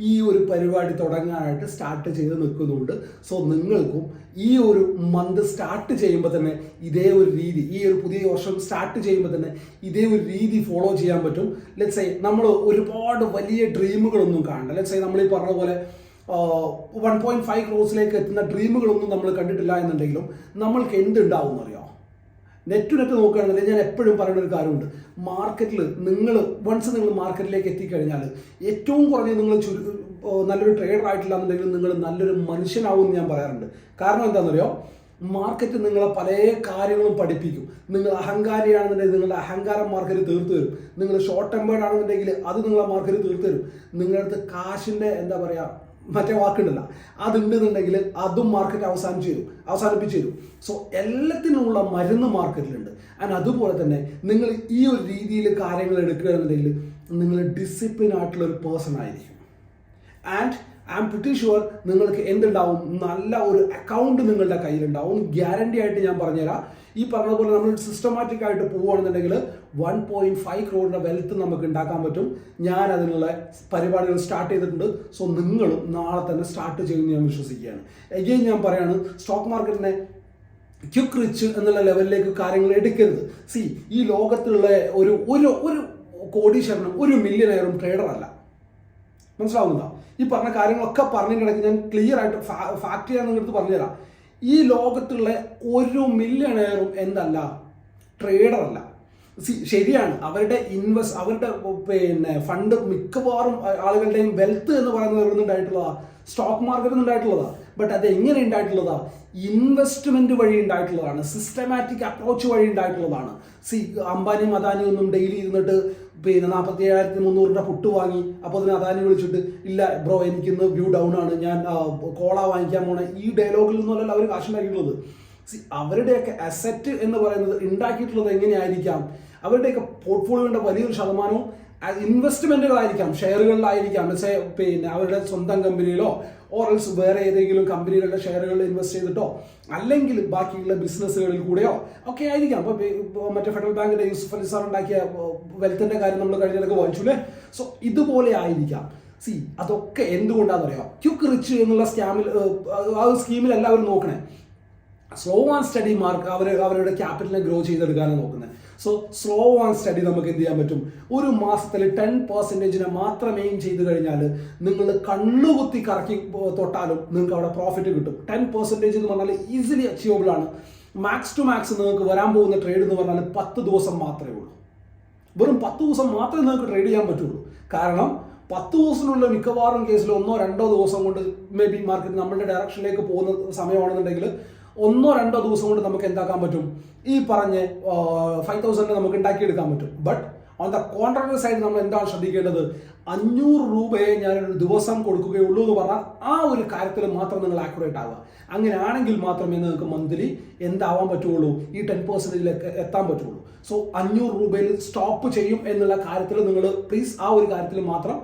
ഈ ഒരു പരിപാടി തുടങ്ങാനായിട്ട് സ്റ്റാർട്ട് ചെയ്ത് നിൽക്കുന്നുണ്ട്. സോ നിങ്ങൾക്കും ഈ ഒരു മന്ത് സ്റ്റാർട്ട് ചെയ്യുമ്പോൾ തന്നെ ഇതേ ഒരു രീതി ഈ ഒരു പുതിയ വർഷം സ്റ്റാർട്ട് ചെയ്യുമ്പോൾ തന്നെ ഇതേ ഒരു രീതി ഫോളോ ചെയ്യാൻ പറ്റും. ലെറ്റ്സ് സേ നമ്മൾ ഒരുപാട് വലിയ ഡ്രീമുകളൊന്നും കാണണ്ട. ലെറ്റ്സ് സേ നമ്മൾ ഈ പറഞ്ഞ പോലെ വൺ പോയിന്റ് ഫൈവ് ക്രോസിലേക്ക് എത്തുന്ന ഡ്രീമുകളൊന്നും നമ്മൾ കണ്ടിട്ടില്ല എന്നുണ്ടെങ്കിലും നമ്മൾക്ക് എന്തുണ്ടാവും എന്നറിയോ നെറ്റ് നെറ്റ് നോക്കുകയാണെന്നുണ്ടെങ്കിൽ ഞാൻ എപ്പോഴും പറയുന്ന ഒരു കാര്യമുണ്ട്. മാർക്കറ്റിൽ നിങ്ങൾ വൺസ് നിങ്ങൾ മാർക്കറ്റിലേക്ക് എത്തിക്കഴിഞ്ഞാൽ ഏറ്റവും കുറഞ്ഞ നിങ്ങൾ ചുരു നല്ലൊരു ട്രേഡർ ആയിട്ടില്ല എന്നുണ്ടെങ്കിൽ നിങ്ങൾ നല്ലൊരു മനുഷ്യനാവും എന്ന് ഞാൻ പറയാറുണ്ട്. കാരണം എന്താണെന്നറിയോ? മാർക്കറ്റ് നിങ്ങളെ പല കാര്യങ്ങളും പഠിപ്പിക്കും. നിങ്ങൾ അഹങ്കാരിയാണെന്നുണ്ടെങ്കിൽ നിങ്ങളുടെ അഹങ്കാരം മാർക്കറ്റ് തീർത്തു തരും. നിങ്ങൾ ഷോർട്ട് ടെമ്പേർഡ് ആണെന്നുണ്ടെങ്കിൽ അത് നിങ്ങളെ മാർക്കറ്റ് തീർത്തു തരും. നിങ്ങളുടെ അടുത്ത് കാശിന്റെ എന്താ പറയുക മറ്റേ വാക്കുണ്ടല്ല അതുണ്ടെന്നുണ്ടെങ്കിൽ അതും മാർക്കറ്റ് അവസാനം തരും അവസാനിപ്പിച്ചു തരും സോ എല്ലാത്തിനുമുള്ള മരുന്ന് മാർക്കറ്റിലുണ്ട്. ആൻഡ് അതുപോലെ തന്നെ നിങ്ങൾ ഈ ഒരു രീതിയിൽ കാര്യങ്ങൾ എടുക്കുകയാണെന്നുണ്ടെങ്കിൽ നിങ്ങൾ ഡിസിപ്ലിൻ ആയിട്ടുള്ള ഒരു പേഴ്സൺ ആയിരിക്കും. And I'm pretty sure നിങ്ങൾക്ക് എന്തുണ്ടാവും? നല്ല ഒരു അക്കൗണ്ട് നിങ്ങളുടെ കയ്യിലുണ്ടാവും. ഗ്യാരണ്ടി ആയിട്ട് ഞാൻ പറഞ്ഞുതരാം. ഈ പറഞ്ഞ പോലെ നമ്മൾ സിസ്റ്റമാറ്റിക് ആയിട്ട് പോവുകയാണെന്നുണ്ടെങ്കിൽ വൺ പോയിന്റ് ഫൈവ് ക്രോഡിന്റെ വെൽത്ത് നമുക്ക് ഉണ്ടാക്കാൻ പറ്റും. ഞാൻ അതിനുള്ള പരിപാടികൾ സ്റ്റാർട്ട് ചെയ്തിട്ടുണ്ട്. സോ നിങ്ങളും നാളെ തന്നെ സ്റ്റാർട്ട് ചെയ്യുമെന്ന് ഞാൻ വിശ്വസിക്കുകയാണ്. എഗെയിൻ ഞാൻ പറയാണ് സ്റ്റോക്ക് മാർക്കറ്റിനെ ക്യുക്ക് റിച്ച് എന്നുള്ള ലെവലിലേക്ക് കാര്യങ്ങൾ എടുക്കരുത്. സി ഈ ലോകത്തുള്ള ഒരു ഒരു ഒരു കോടീശ്വരനും ഒരു മില്യനെയറും ട്രേഡർ അല്ല. മനസ്സിലാവുന്നുണ്ടോ? ഈ പറഞ്ഞ കാര്യങ്ങളൊക്കെ പറഞ്ഞു കിടക്കി ഞാൻ ക്ലിയർ ആയിട്ട് ഫാക്ട് ചെയ്യാൻ നിങ്ങളുടെ പറഞ്ഞുതരാം. ഈ ലോകത്തുള്ള ഒരു മില്യണയറും എന്തല്ല ട്രേഡർ അല്ല. ശരിയാണ്. അവരുടെ ഇൻവെസ്റ്റ് അവരുടെ പിന്നെ ഫണ്ട് മിക്കവാറും ആളുകളുടെയും വെൽത്ത് എന്ന് പറയുന്നത് എവിടെ സ്റ്റോക്ക് മാർക്കറ്റിൽ നിന്നുണ്ടായിട്ടുള്ളതാ ബട്ട് അത് എങ്ങനെ ഉണ്ടായിട്ടുള്ളതാ? ഇൻവെസ്റ്റ്മെന്റ് വഴി ഉണ്ടായിട്ടുള്ളതാണ്. സിസ്റ്റമാറ്റിക് അപ്രോച്ച് വഴി ഉണ്ടായിട്ടുള്ളതാണ്. സി അംബാനിയും അദാനിയും ഒന്നും ഡെയിലി ഇരുന്നിട്ട് പിന്നെ നാൽപ്പത്തി ഏഴായിരത്തി മുന്നൂറിന്റെ പുട്ട് വാങ്ങി. അപ്പോൾ അതിന് അദാനി വിളിച്ചിട്ട് ഇല്ല ബ്രോ എനിക്കിന്ന് വ്യൂ ഡൗൺ ആണ്. ഞാൻ കോള വാങ്ങിക്കാൻ പോണേ. ഈ ഡയലോഗിൽ നിന്നല്ലല്ലോ അവർ കാശുണ്ടാക്കിയിട്ടുള്ളത്. സി അവരുടെയൊക്കെ അസറ്റ് എന്ന് പറയുന്നത് ഉണ്ടാക്കിയിട്ടുള്ളത് എങ്ങനെയായിരിക്കാം? അവരുടെയൊക്കെ പോർട്ട്ഫോളിയോയുടെ വലിയൊരു ശതമാനവും ഇൻവെസ്റ്റ്മെന്റുകളായിരിക്കാം ഷെയറുകളിലായിരിക്കാം പക്ഷേ പിന്നെ അവരുടെ സ്വന്തം കമ്പനിയിലോ ഓറൽസ് വേറെ ഏതെങ്കിലും കമ്പനികളുടെ ഷെയറുകളിൽ ഇൻവെസ്റ്റ് ചെയ്തിട്ടോ അല്ലെങ്കിൽ ബാക്കിയുള്ള ബിസിനസ്സുകളിൽ കൂടെയോ ഒക്കെ ആയിരിക്കാം. അപ്പോൾ മറ്റേ ഫെഡറൽ ബാങ്കിന്റെ യൂസുഫ് അലി സാർ ഉണ്ടാക്കിയ വെൽത്തിന്റെ കാര്യം നമ്മൾ കഴിഞ്ഞതൊക്കെ അല്ലേ? സോ ഇതുപോലെ ആയിരിക്കാം. സി അതൊക്കെ എന്തുകൊണ്ടാണെന്ന് അറിയാം ക്യുക്ക് റിച്ച് എന്നുള്ള സ്കാമിൽ ആ സ്കീമിൽ എല്ലാവരും നോക്കണേ. സ്ലോ ആൻഡ് സ്റ്റഡി മാർക്ക് അവർ അവരുടെ ക്യാപിറ്റലിനെ ഗ്രോ ചെയ്തെടുക്കാനാണ് നോക്കുന്നത് സോ സ്ലോ ആൻഡ് സ്റ്റഡി നമുക്ക് എന്ത് ചെയ്യാൻ പറ്റും? ഒരു മാസത്തിൽ ടെൻ പെർസെന്റേജിനെ മാത്രം എയിം ചെയ്ത് കഴിഞ്ഞാൽ നിങ്ങൾ കണ്ണുകുത്തി കറക്കി തൊട്ടാലും നിങ്ങൾക്ക് അവിടെ പ്രോഫിറ്റ് കിട്ടും. ടെൻ പെർസെന്റേജ് എന്ന് പറഞ്ഞാൽ ഈസിലി അച്ചീവബിൾ ആണ്. മാക്സ് ടു മാക്സ് നിങ്ങൾക്ക് വരാൻ പോകുന്ന ട്രേഡ് എന്ന് പറഞ്ഞാൽ പത്ത് ദിവസം മാത്രമേ ഉള്ളൂ. വെറും പത്ത് ദിവസം മാത്രമേ നിങ്ങൾക്ക് ട്രേഡ് ചെയ്യാൻ പറ്റുള്ളൂ. കാരണം പത്ത് ദിവസത്തിനുള്ള മിക്കവാറും കേസിൽ ഒന്നോ രണ്ടോ ദിവസം കൊണ്ട് മേ ബി മാർക്കറ്റ് നമ്മളുടെ ഡയറക്ഷനിലേക്ക് പോകുന്ന സമയമാണെന്നുണ്ടെങ്കിൽ ഒന്നോ രണ്ടോ ദിവസം കൊണ്ട് നമുക്ക് എന്താക്കാൻ പറ്റും? ഈ പറഞ്ഞ ഫൈവ് തൗസൻഡ് നമുക്ക് ഉണ്ടാക്കിയെടുക്കാൻ പറ്റും. But on the contractor side നമ്മൾ എന്താണ് ശ്രദ്ധിക്കേണ്ടത്? അഞ്ഞൂറ് രൂപയെ ഞാനൊരു ദിവസം കൊടുക്കുകയുള്ളൂ എന്ന് പറഞ്ഞാൽ ആ ഒരു കാര്യത്തിൽ മാത്രം നിങ്ങൾ ആക്യുറേറ്റ് ആവുക. അങ്ങനെയാണെങ്കിൽ മാത്രമേ നിങ്ങൾക്ക് മന്ത്ലി എന്താവാൻ പറ്റുള്ളൂ? ഈ ടെൻ പെർസെന്റേജിലേക്ക് എത്താൻ പറ്റുള്ളൂ. സോ അഞ്ഞൂറ് രൂപയിൽ സ്റ്റോപ്പ് ചെയ്യും എന്നുള്ള കാര്യത്തിൽ നിങ്ങൾ പ്ലീസ് ആ ഒരു കാര്യത്തിൽ മാത്രം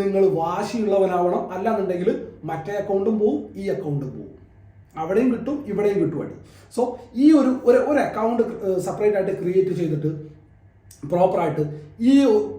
നിങ്ങൾ വാശിയുള്ളവനാവണം. അല്ലാന്നുണ്ടെങ്കിൽ മറ്റേ അക്കൗണ്ടും പോവും ഈ അക്കൗണ്ടും പോവും. അവിടെയും കിട്ടും ഇവിടെയും കിട്ടും അടി സോ ഈ ഒരു ഒരു അക്കൗണ്ട് സെപ്പറേറ്റ് ആയിട്ട് ക്രിയേറ്റ് ചെയ്തിട്ട് പ്രോപ്പറായിട്ട് ഈ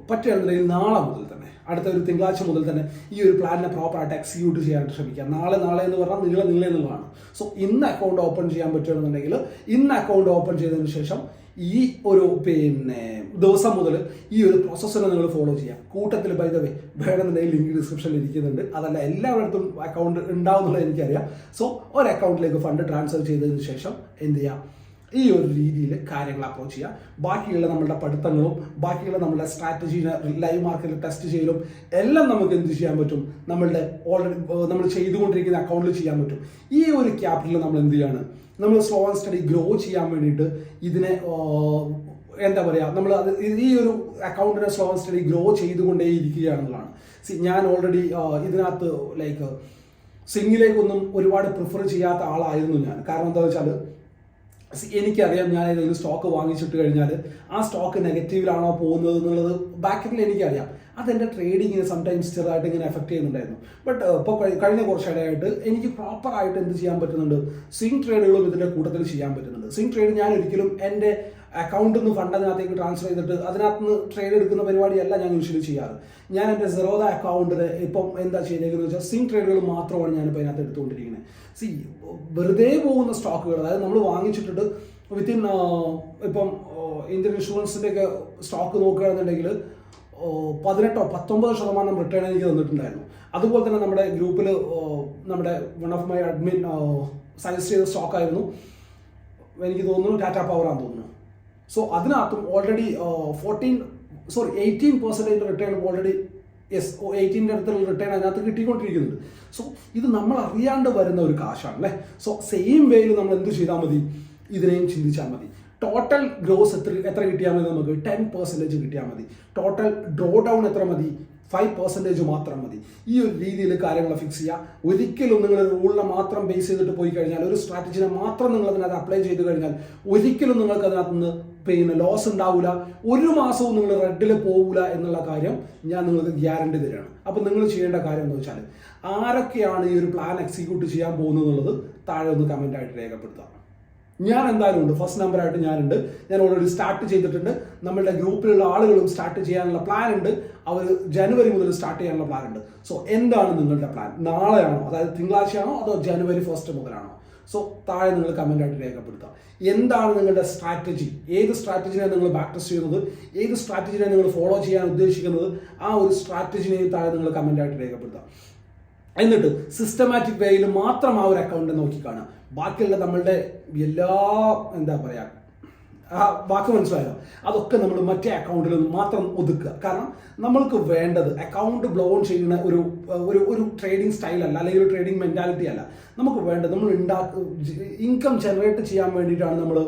പറ്റുകയാണെന്നുണ്ടെങ്കിൽ നാളെ മുതൽ തന്നെ അടുത്ത ഒരു തിങ്കളാഴ്ച മുതൽ തന്നെ ഈ ഒരു പ്ലാനിനെ പ്രോപ്പറായിട്ട് എക്സിക്യൂട്ട് ചെയ്യാനായിട്ട് ശ്രമിക്കുക. നാളെ നാളെ എന്ന് പറഞ്ഞാൽ നിങ്ങളെ നിങ്ങളെ എന്നുള്ളതാണ്. സോ ഇന്ന് അക്കൗണ്ട് ഓപ്പൺ ചെയ്യാൻ പറ്റുകയാണെന്നുണ്ടെങ്കിൽ ഇന്ന് അക്കൗണ്ട് ഓപ്പൺ ചെയ്തതിന് ശേഷം ഈ ഒരു പിന്നെ ദിവസം മുതൽ ഈ ഒരു പ്രോസസ്സിനെ നിങ്ങൾ ഫോളോ ചെയ്യാം കൂട്ടത്തിൽ ബൈ ദ വേ വേണമെന്നുണ്ടെങ്കിൽ ലിങ്ക് ഡിസ്ക്രിപ്ഷനിൽ ഇരിക്കുന്നുണ്ട്. അതല്ല എല്ലായിടത്തും അക്കൗണ്ട് ഉണ്ടാവുന്നുള്ളത് എനിക്കറിയാം. സോ ഒരു അക്കൗണ്ടിലേക്ക് ഫണ്ട് ട്രാൻസ്ഫർ ചെയ്തതിന് ശേഷം എന്ത് ചെയ്യാം ഈ ഒരു രീതിയിൽ കാര്യങ്ങൾ അപ്രോച്ച് ചെയ്യുക. ബാക്കിയുള്ള നമ്മുടെ പഠിത്തങ്ങളും ബാക്കിയുള്ള നമ്മുടെ സ്ട്രാറ്റജീനെ ലൈവ് മാർക്കറ്റിൽ ടെസ്റ്റ് ചെയ്യലും എല്ലാം നമുക്ക് എന്ത് ചെയ്യാൻ പറ്റും? നമ്മളുടെ ഓൾറെഡി നമ്മൾ ചെയ്തുകൊണ്ടിരിക്കുന്ന അക്കൗണ്ടിൽ ചെയ്യാൻ പറ്റും. ഈ ഒരു ക്യാപിറ്റൽ നമ്മൾ എന്ത് ചെയ്യാണ്? നമ്മൾ സ്ലോ ആൻഡ് സ്റ്റഡി ഗ്രോ ചെയ്യാൻ വേണ്ടിയിട്ട് ഇതിനെ എന്താ പറയുക നമ്മൾ അത് ഈ ഒരു അക്കൗണ്ടിനെ സ്ലോ ആൻഡ് സ്റ്റഡി ഗ്രോ ചെയ്തുകൊണ്ടേ ഇരിക്കുകയാണെന്നുള്ളതാണ് സി ഞാൻ ഓൾറെഡി ഇതിനകത്ത് ലൈക്ക് സിംഗിലേക്കൊന്നും ഒരുപാട് പ്രിഫർ ചെയ്യാത്ത ആളായിരുന്നു ഞാൻ. കാരണം എന്താ വെച്ചാൽ എനിക്കറിയാം ഞാൻ ഏതെങ്കിലും സ്റ്റോക്ക് വാങ്ങിച്ചിട്ട് കഴിഞ്ഞാൽ ആ സ്റ്റോക്ക് നെഗറ്റീവിലാണോ പോകുന്നത് എന്നുള്ളത് ബാക്കിൽ എനിക്കറിയാം. അതെന്റെ ട്രേഡിങ്ങിനെ സംടൈംസ് ചെറുതായിട്ട് ഇങ്ങനെ എഫക്ട് ചെയ്യുന്നുണ്ടായിരുന്നു. ബട്ട് ഇപ്പോൾ കഴിഞ്ഞ കുറച്ചിടെയായിട്ട് എനിക്ക് പ്രോപ്പറായിട്ട് എന്ത് ചെയ്യാൻ പറ്റുന്നുണ്ട്? സ്വിംഗ് ട്രേഡുകളും ഇതിന്റെ കൂട്ടത്തിൽ ചെയ്യാൻ പറ്റുന്നുണ്ട്. സ്വിംഗ് ട്രേഡ് ഞാൻ ഒരിക്കലും എന്റെ അക്കൗണ്ടിൽ നിന്ന് ഫണ്ട് അതിനകത്തേക്ക് ട്രാൻസ്ഫർ ചെയ്തിട്ട് അതിനകത്ത് നിന്ന് ട്രേഡ് എടുക്കുന്ന പരിപാടിയല്ല ഞാൻ യൂഷ്വലി ചെയ്യാറ്. ഞാൻ എന്റെ സെറോദ അക്കൗണ്ടിൽ ഇപ്പം എന്താ ചെയ്തേക്കുന്നത് വെച്ചാൽ സിം ട്രേഡുകൾ മാത്രമാണ് ഞാനിപ്പോൾ അതിനകത്ത് എടുത്തുകൊണ്ടിരിക്കുന്നത്. സി വെറുതെ പോകുന്ന സ്റ്റോക്കുകൾ അതായത് നമ്മൾ വാങ്ങിച്ചിട്ടിട്ട് വിത്തിൻ ഇപ്പം ഇന്ത്യൻ ഇൻഷുറൻസിന്റെ ഒക്കെ സ്റ്റോക്ക് നോക്കുകയാണെന്നുണ്ടെങ്കിൽ പതിനെട്ടോ പത്തൊമ്പതോ ശതമാനം റിട്ടേൺ എനിക്ക് തന്നിട്ടുണ്ടായിരുന്നു. അതുപോലെ തന്നെ നമ്മുടെ ഗ്രൂപ്പിൽ നമ്മുടെ one of my admin suggest ചെയ്ത സ്റ്റോക്കായിരുന്നു എനിക്ക് തോന്നുന്നു ടാറ്റ പവർ ആണെന്ന് തോന്നുന്നു. സോ അതിനകത്തും already fourteen sorry eighteen percentage return already yes എയ്റ്റീന്റെ അടുത്തുള്ള റിട്ടേൺ അതിനകത്ത് കിട്ടിക്കൊണ്ടിരിക്കുന്നുണ്ട്. സോ ഇത് നമ്മൾ അറിയാണ്ട് വരുന്ന ഒരു കാശാണ് അല്ലേ സോ സെയിം വേയിൽ നമ്മൾ എന്ത് ചെയ്താൽ മതി? ഇതിനെയും ചിന്തിച്ചാൽ മതി. ടോട്ടൽ ഗ്രോസ് എത്ര എത്ര കിട്ടിയാൽ മതി നമുക്ക്? ടെൻ പെർസെന്റേജ് കിട്ടിയാൽ മതി. ടോട്ടൽ ഡ്രോ ഡൗൺ എത്ര മതി? ഫൈവ് പെർസെന്റേജ് മാത്രം മതി. ഈ ഒരു രീതിയിൽ കാര്യങ്ങൾ ഫിക്സ് ചെയ്യുക ഒരിക്കലും നിങ്ങൾ റൂളിനെ മാത്രം ബേസ് ചെയ്തിട്ട് പോയി കഴിഞ്ഞാൽ ഒരു സ്ട്രാറ്റജിനെ മാത്രം നിങ്ങൾ അതിനകത്ത് അപ്ലൈ ചെയ്ത് കഴിഞ്ഞാൽ ഒരിക്കലും നിങ്ങൾക്ക് അതിനകത്ത് നിന്ന് പിന്നെ ലോസ് ഉണ്ടാവില്ല ഒരു മാസവും നിങ്ങൾ റെഡിൽ പോകില്ല എന്നുള്ള കാര്യം ഞാൻ നിങ്ങൾക്ക് ഗ്യാരണ്ടി തരാണ്. അപ്പോൾ നിങ്ങൾ ചെയ്യേണ്ട കാര്യം എന്ന് വെച്ചാൽ ആരൊക്കെയാണ് ഈ ഒരു പ്ലാൻ എക്സിക്യൂട്ട് ചെയ്യാൻ പോകുന്നത് താഴെ ഒന്ന് കമന്റ് ആയിട്ട് രേഖപ്പെടുത്താം ഞാൻ എന്തായാലും ഉണ്ട്. ഫസ്റ്റ് നമ്പറായിട്ട് ഞാനുണ്ട്. ഞാൻ ഓൾറെഡി സ്റ്റാർട്ട് ചെയ്തിട്ടുണ്ട്. നമ്മളുടെ ഗ്രൂപ്പിലുള്ള ആളുകളും സ്റ്റാർട്ട് ചെയ്യാനുള്ള പ്ലാൻ ഉണ്ട്. അവർ ജനുവരി മുതൽ സ്റ്റാർട്ട് ചെയ്യാനുള്ള പ്ലാൻ ഉണ്ട്. സോ എന്താണ് നിങ്ങളുടെ പ്ലാൻ നാളെയാണോ? അതായത് തിങ്കളാഴ്ചയാണോ? അതോ ജനുവരി ഫസ്റ്റ് മുതലാണോ? സോ താഴെ നിങ്ങൾ കമന്റ് ആയിട്ട് എന്താണ് നിങ്ങളുടെ സ്ട്രാറ്റജി ഏത് സ്ട്രാറ്റജിയാണ് നിങ്ങൾ ബാക്ക് ടെസ്റ്റ് ചെയ്യുന്നത്? ഏത് സ്ട്രാറ്റജിയാണ് നിങ്ങൾ ഫോളോ ചെയ്യാൻ ഉദ്ദേശിക്കുന്നത്? ആ ഒരു സ്ട്രാറ്റജിനെയും താഴെ നിങ്ങൾ കമന്റ് ആയിട്ട് എന്നിട്ട് സിസ്റ്റമാറ്റിക് വേയിൽ മാത്രം ആ ഒരു അക്കൗണ്ട് നോക്കി കാണുക. ബാക്കിയുള്ള നമ്മളുടെ എല്ലാ എന്താ പറയുക ആ വാക്ക് മനസ്സിലായോ? അതൊക്കെ നമ്മൾ മറ്റേ അക്കൗണ്ടിൽ മാത്രം ഒതുക്കുക. കാരണം നമ്മൾക്ക് വേണ്ടത് അക്കൗണ്ട് ബ്ലോൺ ചെയ്യുന്ന ഒരു ഒരു ഒരു ട്രേഡിംഗ് സ്റ്റൈൽ അല്ല അല്ലെങ്കിൽ ഒരു ട്രേഡിംഗ് മെന്റാലിറ്റി അല്ല. നമുക്ക് വേണ്ടത് നമ്മൾ ഉണ്ടാക്ക ഇൻകം ജനറേറ്റ് ചെയ്യാൻ വേണ്ടിയിട്ടാണ് നമ്മൾ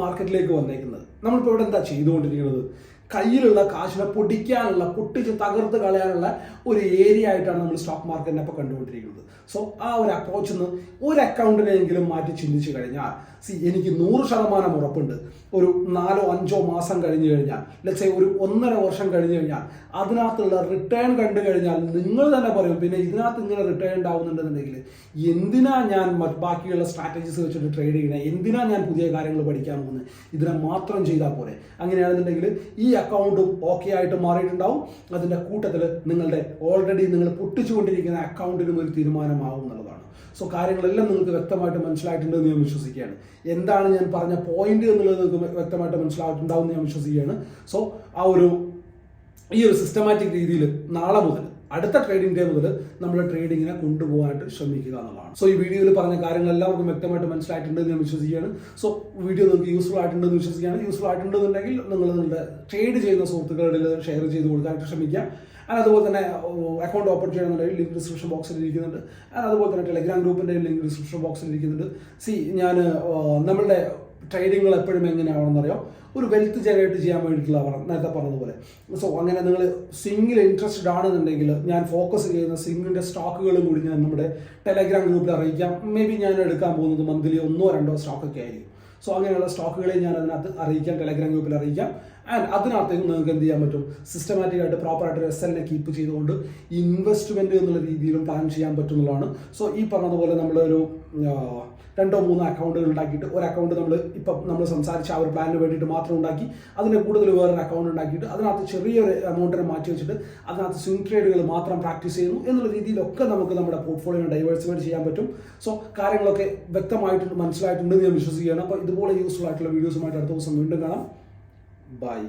മാർക്കറ്റിലേക്ക് വന്നേക്കുന്നത്. നമ്മളിപ്പോൾ ഇവിടെ എന്താ ചെയ്തുകൊണ്ടിരിക്കുന്നത്? കയ്യിലുള്ള കാശിനെ പൊടിക്കാനുള്ള പൊട്ടിച്ച് തകർത്ത് കളയാനുള്ള ഒരു ഏരിയ ആയിട്ടാണ് നമ്മൾ സ്റ്റോക്ക് മാർക്കറ്റിനെ ഇപ്പോൾ കണ്ടുകൊണ്ടിരിക്കുന്നത്. സോ ആ ഒരു അപ്രോച്ചിൽ നിന്ന് ഒരു അക്കൗണ്ടിനെങ്കിലും മാറ്റി ചിന്തിച്ചു കഴിഞ്ഞാൽ സി എനിക്ക് നൂറ് ശതമാനം ഉറപ്പുണ്ട്. ഒരു നാലോ അഞ്ചോ മാസം കഴിഞ്ഞു കഴിഞ്ഞാൽ ലക്ഷേ ഒരു ഒന്നര വർഷം കഴിഞ്ഞു കഴിഞ്ഞാൽ അതിനകത്തുള്ള റിട്ടേൺ കണ്ടു കഴിഞ്ഞാൽ നിങ്ങൾ തന്നെ പറയും പിന്നെ ഇതിനകത്ത് ഇങ്ങനെ റിട്ടേൺ ഉണ്ടാവുന്നുണ്ടെന്നുണ്ടെങ്കിൽ എന്തിനാ ഞാൻ ബാക്കിയുള്ള സ്ട്രാറ്റജീസ് വെച്ചിട്ട് ട്രേഡ് ചെയ്യണേ? എന്തിനാ ഞാൻ പുതിയ കാര്യങ്ങൾ പഠിക്കാൻ പോകുന്നത്? ഇതിനെ മാത്രം ചെയ്താൽ പോരെ. അങ്ങനെയാണെന്നുണ്ടെങ്കിൽ ഈ അക്കൗണ്ടും ഓക്കെ ആയിട്ട് മാറിയിട്ടുണ്ടാവും. അതിന്റെ കൂട്ടത്തിൽ നിങ്ങളുടെ ഓൾറെഡി നിങ്ങൾ പൊട്ടിച്ചുകൊണ്ടിരിക്കുന്ന അക്കൗണ്ടിനും ഒരു തീരുമാനമാവും എന്നുള്ളതാണ്. സോ കാര്യങ്ങളെല്ലാം നിങ്ങൾക്ക് വ്യക്തമായിട്ട് മനസ്സിലായിട്ടുണ്ടെന്ന് ഞാൻ വിശ്വസിക്കുകയാണ്. എന്താണ് ഞാൻ പറഞ്ഞ പോയിന്റ് എന്നുള്ളത് നിങ്ങൾക്ക് വ്യക്തമായിട്ട് മനസ്സിലായിട്ടുണ്ടാവും എന്ന് ഞാൻ വിശ്വസിക്കുകയാണ്. സോ ആ ഒരു ഈ ഒരു സിസ്റ്റമാറ്റിക് രീതിയിൽ നാളെ മുതൽ അടുത്ത ട്രേഡിംഗ് ഡേ മുതൽ നമ്മൾ ട്രേഡിങ്ങിനെ കൊണ്ടുപോകാനായിട്ട് ശ്രമിക്കുക എന്നുള്ളതാണ്. സോ ഈ വീഡിയോയിൽ പറഞ്ഞ കാര്യങ്ങൾ എല്ലാവർക്കും വ്യക്തമായിട്ട് മനസ്സിലായിട്ടുണ്ടെന്ന് ഞാൻ വിശ്വസിക്കുകയാണ്. സോ വീഡിയോ നിങ്ങൾക്ക് യൂസ്ഫുൾ ആയിട്ടുണ്ടെന്ന് വിശ്വസിക്കുകയാണ്. യൂസ്ഫുൾ ആയിട്ടുണ്ടെന്നുണ്ടെങ്കിൽ നിങ്ങൾ നിങ്ങളുടെ ട്രേഡ് ചെയ്യുന്ന സുഹൃത്തുക്കളുടെ ഷെയർ ചെയ്ത് കൊടുക്കാനായിട്ട് ശ്രമിക്കുക. ആൻഡ് അതുപോലെ തന്നെ അക്കൗണ്ട് ഓപ്പൺ ചെയ്യണമെന്നുണ്ടെങ്കിൽ ലിങ്ക് ഡിസ്ക്രിപ്ഷൻ ബോക്സിൽ ഇരിക്കുന്നുണ്ട്. ആൻഡ് അതുപോലെ തന്നെ ടെലിഗ്രാം ഗ്രൂപ്പിന്റെ ലിങ്ക് ഡിസ്ക്രിപ്ഷൻ ബോക്സിൽ ഇരിക്കുന്നുണ്ട്. സി ഞാൻ നമ്മളുടെ ട്രേഡിങ്ങൾ എപ്പോഴും എങ്ങനെയാണെന്നറിയോ ഒരു വെൽത്ത് ജനറേറ്റ് ചെയ്യാൻ വേണ്ടിയിട്ടുള്ള പറഞ്ഞ നേരത്തെ പറഞ്ഞതുപോലെ. സോ അങ്ങനെ നിങ്ങൾ സിംഗിൾ ഇൻട്രസ്റ്റഡ് ആണെന്നുണ്ടെങ്കിൽ ഞാൻ ഫോക്കസ് ചെയ്യുന്ന സിംഗിളിന്റെ സ്റ്റോക്കുകളും കൂടി ഞാൻ നമ്മുടെ ടെലഗ്രാം ഗ്രൂപ്പിൽ അറിയിക്കാം. മേ ബി ഞാൻ എടുക്കാൻ പോകുന്നത് മന്ത്ലി ഒന്നോ രണ്ടോ സ്റ്റോക്കൊക്കെ ആയിരിക്കും. സോ അങ്ങനെയുള്ള സ്റ്റോക്കുകളെ ഞാൻ അതിനകത്ത് അറിയിക്കാം ടെലഗ്രാം ഗ്രൂപ്പിൽ അറിയിക്കാം. ആൻഡ് അതിനകത്തേക്ക് നിങ്ങൾക്ക് എന്ത് ചെയ്യാൻ പറ്റും? സിസ്റ്റമാറ്റിക് ആയിട്ട് പ്രോപ്പറായിട്ട് എസ് എല്ലിനെ കീപ്പ് ചെയ്തുകൊണ്ട് ഇൻവെസ്റ്റ്മെന്റ് എന്നുള്ള രീതിയിലും പ്ലാൻ ചെയ്യാൻ പറ്റുന്നതാണ്. സോ ഈ പറഞ്ഞതുപോലെ നമ്മളൊരു രണ്ടോ മൂന്നോ അക്കൗണ്ടുകൾ ഉണ്ടാക്കിയിട്ട് ഒരു അക്കൗണ്ട് നമ്മൾ ഇപ്പം നമ്മൾ സംസാരിച്ച ആ ഒരു പ്ലാനിന് വേണ്ടിയിട്ട് മാത്രം ഉണ്ടാക്കി അതിനെ കൂടുതൽ വേറൊരു അക്കൗണ്ട് ഉണ്ടാക്കിയിട്ട് അതിനകത്ത് ചെറിയൊരു എമൗണ്ടിനെ മാറ്റി വെച്ചിട്ട് അതിനകത്ത് സ്വിംഗ് ട്രേഡുകൾ മാത്രം പ്രാക്ടീസ് ചെയ്യുന്നു എന്നുള്ള രീതിയിലൊക്കെ നമുക്ക് നമ്മുടെ പോർട്ട്ഫോളിയോ ഡൈവേഴ്സിഫൈഡ് ചെയ്യാൻ പറ്റും. സോ കാര്യങ്ങളൊക്കെ വ്യക്തമായിട്ട് മനസ്സിലായിട്ടുണ്ടെന്ന് ഞാൻ വിശ്വസിക്കുകയാണ്. അപ്പോൾ ഇതുപോലെ യൂസ്ഫുൾ ആയിട്ടുള്ള വീഡിയോസുമായിട്ട് അടുത്ത ദിവസം വീണ്ടും കാണാം. ബൈ